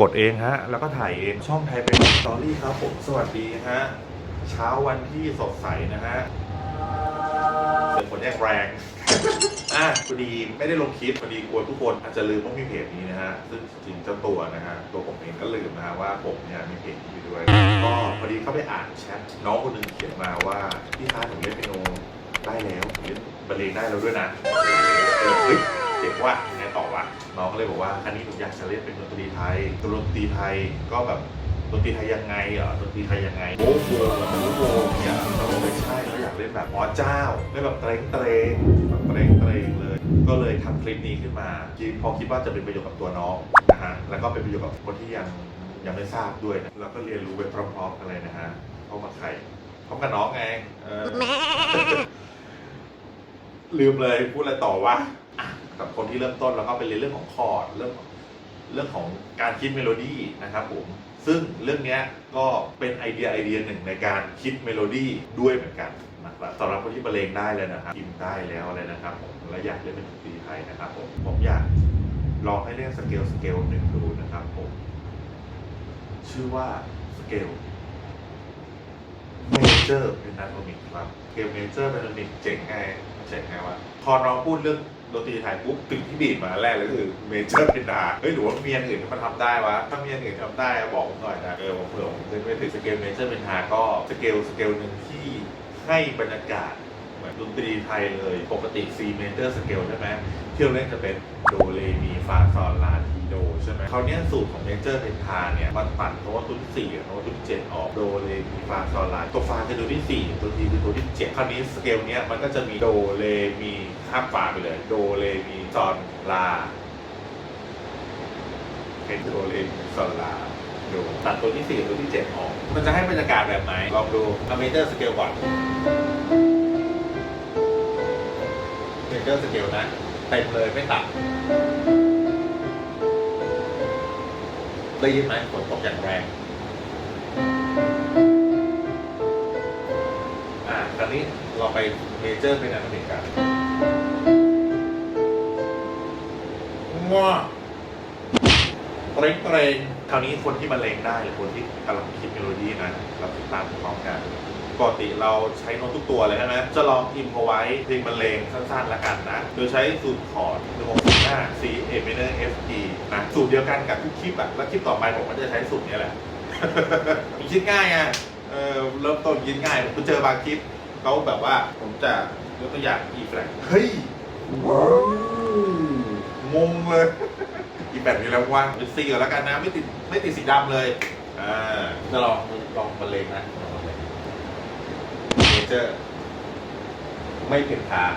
กดเองฮะ แล้วก็ถ่ายเองช่องไทยเป็นสตอรี่ครับผมสวัสดีฮะ เช้าวันที่สดใสนะฮะเสียงฝนแยกแรงอะพอดีไม่ได้ลงคลิปพอดีกลัวทุกคนอาจจะลืมว่ามีเพจนี้นะฮะซึ่งจริงเจ้าตัวนะฮะตัวผมเองก็ลืมนะฮะว่าผมเนี่ยมีเพจนี้อยู่ด้วย ก็พอดีเข้าไปอ่านแชทน้องคนหนึ่งเขียนมาว่าพี่คะหนูเล่นเปียโนได้แล้วเล่นบรรเลงได้แล้วด้วยนะเฮ้ย เจ๋งว่ะยังไงต่อวะน้องก็เลยบอกว่า อันนี้หนูอยากจะเล่นเป็นดนตรีไทยดนตรีไทยก็แบบดนตรีไทยยังไงเหรอดนตรีไทยยังไงโอ้โหแบบโอ้โหเนี่ยเราก็ไม่ใช่เราอยากเล่นแบบอ๋อเจ้าเล่นแบบเตรงเตรงแบบเตรงเตรงเลย ก็เลยทำคลิปนี้ขึ้นมาคิดพอคิดว่าจะเป็นประโยชน์กับตัวน้องนะฮะแล้วก็เป็นประโยชน์กับคนที่ยังยังไม่ทราบด้วยนะแล้วก็เรียนรู้ไปพร้อมๆกันเลยนะฮะเข้ามาใครพร้อมกับน้องไงเออลืมเลยพูดอะไรต่อวะอะ กับคนที่เริ่มต้นแล้วก็ไปเรียนเรื่องของคอร์ดเรื่องเรื่องของการคิดเมโลดี้นะครับผมซึ่งเรื่องนี้ก็เป็นไอเดียไอเดียหนึ่งในการคิดเมโลดี้ด้วยเหมือนกันนะครับสำหรับคนที่บรรเลงได้เลยนะครับพิมได้แล้วอะไรนะครับผมและอยากเล่นเป็นดนตรีไทยนะครับผมผมอยากลองให้เล่นสเกลสเกลหนึ่งดูนะครับผมชื่อว่าสเกลเมเจอร์เป็นนาโทมิกครับเกมเมเจอร์เป็นนาโทมิกเจ๋งไงเจ๋งไงวะพอน้องพูดเรื่องดนตรีไทยปุ๊บสิ่งที่ดีดมาแรกเลยคือเมเจอร์เป็นดาเฮ้ยหรือว่าเมียนอื่นมันทำได้วะถ้าเมียนอื่นทำได้บอกผมหน่อยนะเออผมเผื่อผมจะไม่ถึงสเกลเมเจอร์เป็นดาก็สเกลสเกลหนึ่งที่ให้บรรยากาศเหมือนดนตรีไทยเลยปกติ C major scale ใช่ไหม ที่เราเล่นจะเป็นโดเรมีฟาซอลลาทีโดใช่ไหมคราวเนี้ยสูตรของเมเจอร์เพนทาเนี่ยมันตัดโน้ตตัวที่สี่กับตตัวที่เจ็ดออกโดเรมีฟาซอลลาตัวฟาคือตัวที่สี่ตัวทีคือตัวที่เจ็ดคราวนี้สเกลเนี้ยมันก็จะมีโดเรมีข้ามฟาไปเลยโดเรมีซอนลาเป็นโดเรมีซอนลาโดตัดตัวที่สี่ตัวที่เจ็ดออก มันจะให้บรรยากาศแบบไหนลองดูเอาเมเจอร์สเกลก่อนเมเจอร์สเกลนะ เต็มเลยไม่ตัดได้ยินไหมฝนตกอย่างแรงอ่าคราวนี้เราไปเมเจอร์เป็นอันดับหนึ่งกันว้าเตรงเตรงคราวนี้คนที่มาเลงได้หรือคนที่กำลังคิดเมโลดี้นะเราติดตามพร้อมกัน ปกติเราใช้โน้ตทุกตัวเลยใช่ไหมจะลองพิมพ์เอาไว้เพลงบรรเลงสั้นๆแล้วกันนะ โดยใช้สูตรคอร์ด165 C A minor F G นะสูตรเดียวกันกับทุกคลิปอะแล้วคลิปต่อไปผมก็จะใช้สูตรนี้แหละมันคิดง่ายอะเออเริ่มต้นคิดง่ายผมไปเจอบางคลิปเขาแบบว่าผมจะยกตัวอย่าง E flat เฮ้ยงงเลย E flat มีแล้วว่างเป็นสีก่อนแล้วกันนะ ไม่ติดไม่ติดสีดำเลยอ่าจะลองลองบรรเลงนะ เจอร์ ไม่เพ่นทาง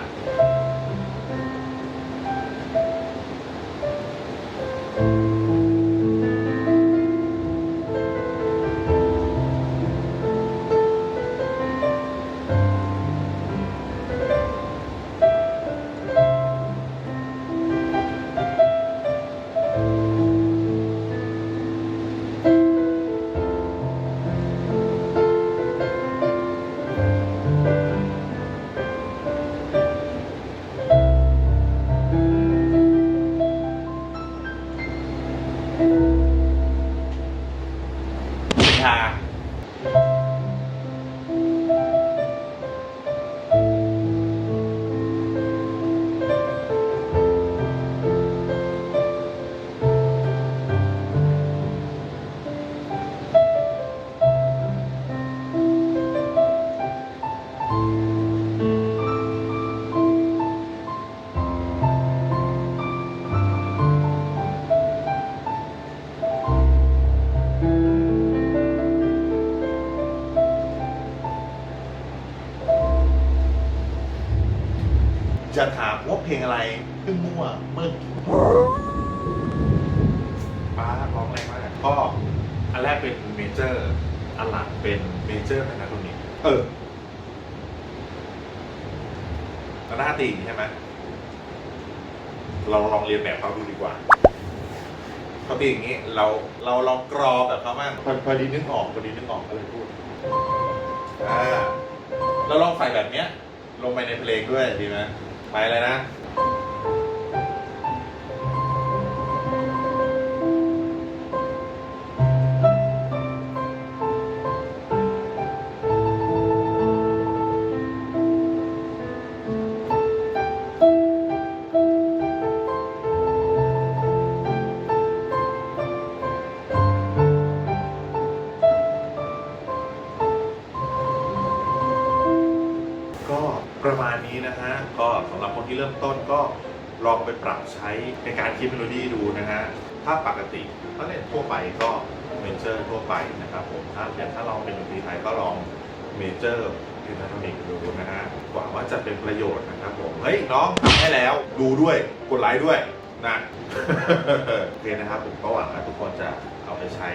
จะถามว่าเพลงอะไรเพิ่งมั่วเมื่อป้าร้องแรงมากก็อันแรกเป็นเมเจอร์อันหลังเป็นเมเจอร์เป็นนาโทนิกเออแล้วหน้าตีอย่างนี้ใช่ไหมเราลองเรียนแบบเขาดูดีกว่าเขาตีอย่างนี้เราเราลองกรอแบบเขาบ้างพอพอดีนึกออกพอดีนึกออกก็เลยพูดอ่าเราลองใส่แบบเนี้ย ลงไปในเพลงด้วยดีไหม ไปเลยนะ ประมาณนี้นะฮะ ก็สำหรับคนที่เริ่มต้นก็ลองไปปรับใช้ในการคิดเมโลดี้ดูนะฮะ ถ้าปกติก็เล่นทั่วไปก็เมเจอร์ทั่วไปนะครับผม ถ้าอย่างถ้าลองเป็นดนตรีไทยก็ลองเมเจอร์พินาโทนิกดูนะฮะ หวังว่าจะเป็นประโยชน์นะครับผม เฮ้ยน้องทำให้แล้วดูด้วยกดไลค์ด้วยนะโอเคนะครับผมก็หวังว่าทุกคนจะเอาไปใช้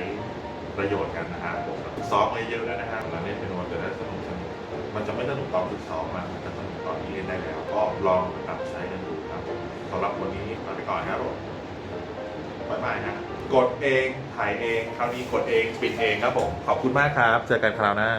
ประโยชน์กันนะฮะผมซ้อมเยอะๆแล้วนะฮะเราเล่นเป็นวันจะได้สนุกสนุก มันจะไม่สนุกตอนฝึกซ้อมมันจะสนุกตอนที่เล่นได้แล้ว ก็ลองปรับใช้กันดูครับสำหรับวันนี้ลาไปก่อนครับผมบ๊ายบายฮะกดเองถ่ายเองคราวนี้กดเองปิดเองครับผมขอบคุณมากครับ เจอกันคราวหน้า